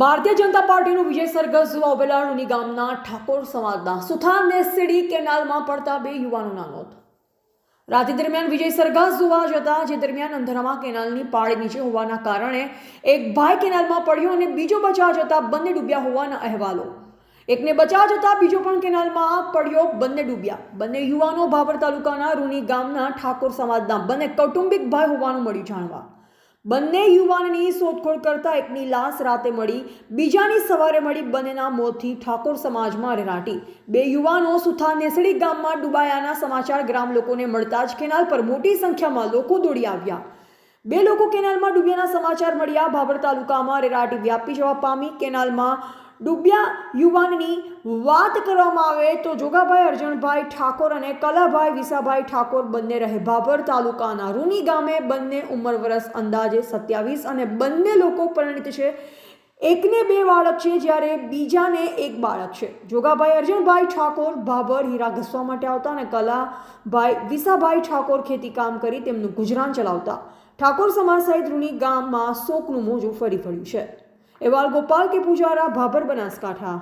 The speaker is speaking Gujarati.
ભારતીય જનતા પાર્ટીનું વિજય સરઘસ જોવા વેલાણુની ગામના ઠાકોર સમાજના સુથાર નેસડી કેનાલમાં પડતા બે યુવાનોના મોત. રાત્રિ દરમિયાન વિજય સરઘસ જોવા જતા જે દરમિયાન અંધારામાં કેનાલની પાળી નીચે હોવાના કારણે એક ભાઈ કેનાલમાં પડ્યો અને બીજો બચાવ જતા બંને ડૂબ્યા હોવાના અહેવાલો. એકને બચાવ જતા બીજો પણ કેનાલમાં પડ્યો, બંને ડૂબ્યા. બંને યુવાનો ભાભર તાલુકાના રૂની ગામના ઠાકોર સમાજના બંને કૌટુંબિક ભાઈ હોવાનું મળ્યું જાણવા. બંને યુવાનની શોધખોળ કરતા એકની લાશ રાતે મળી, બીજાની સવારે મળી બંનેના મોતથી ઠાકોર સમાજમાં રેરાટી બે યુવાનો સુથા નેસડી ગામમાં ડૂબાયાના સમાચાર ગ્રામ લોકોને મળતા જ કેનાલ પર મોટી સંખ્યામાં લોકો દોડી આવ્યા. બે લોકો કેનાલમાં ડૂબ્યાના સમાચાર મળ્યા. ભાભર તાલુકામાં રેરાટી વ્યાપી જવા પામી. કેનાલમાં ડૂબ્યા યુવાનની વાત કરવામાં આવે તો જોગાભાઈ અર્જણભાઈ ઠાકોર અને કલાભાઈ વિસાભાઈ ઠાકોર બંને રહે ભાભર તાલુકાના રૂની ગામે બંને ઉંમર વરસ અંદાજે સત્યાવીસ અને બંને લોકો પરિણિત છે. એકને બે બાળક છે જ્યારે બીજાને એક બાળક છે. જોગાભાઈ અર્જણભાઈ ઠાકોર ભાભર હીરા ઘસવા માટે આવતા અને કલાભાઈ વિસાભાઈ ઠાકોર ખેતી કામ કરી તેમનું ગુજરાન ચલાવતા. ઠાકોર સમાજ સહિત રૂની ગામમાં શોકનું મોજું ફરી ફળ્યું છે. એવાલ ગોપાલ કે પૂજારા ભાભર બનાસકાંઠા.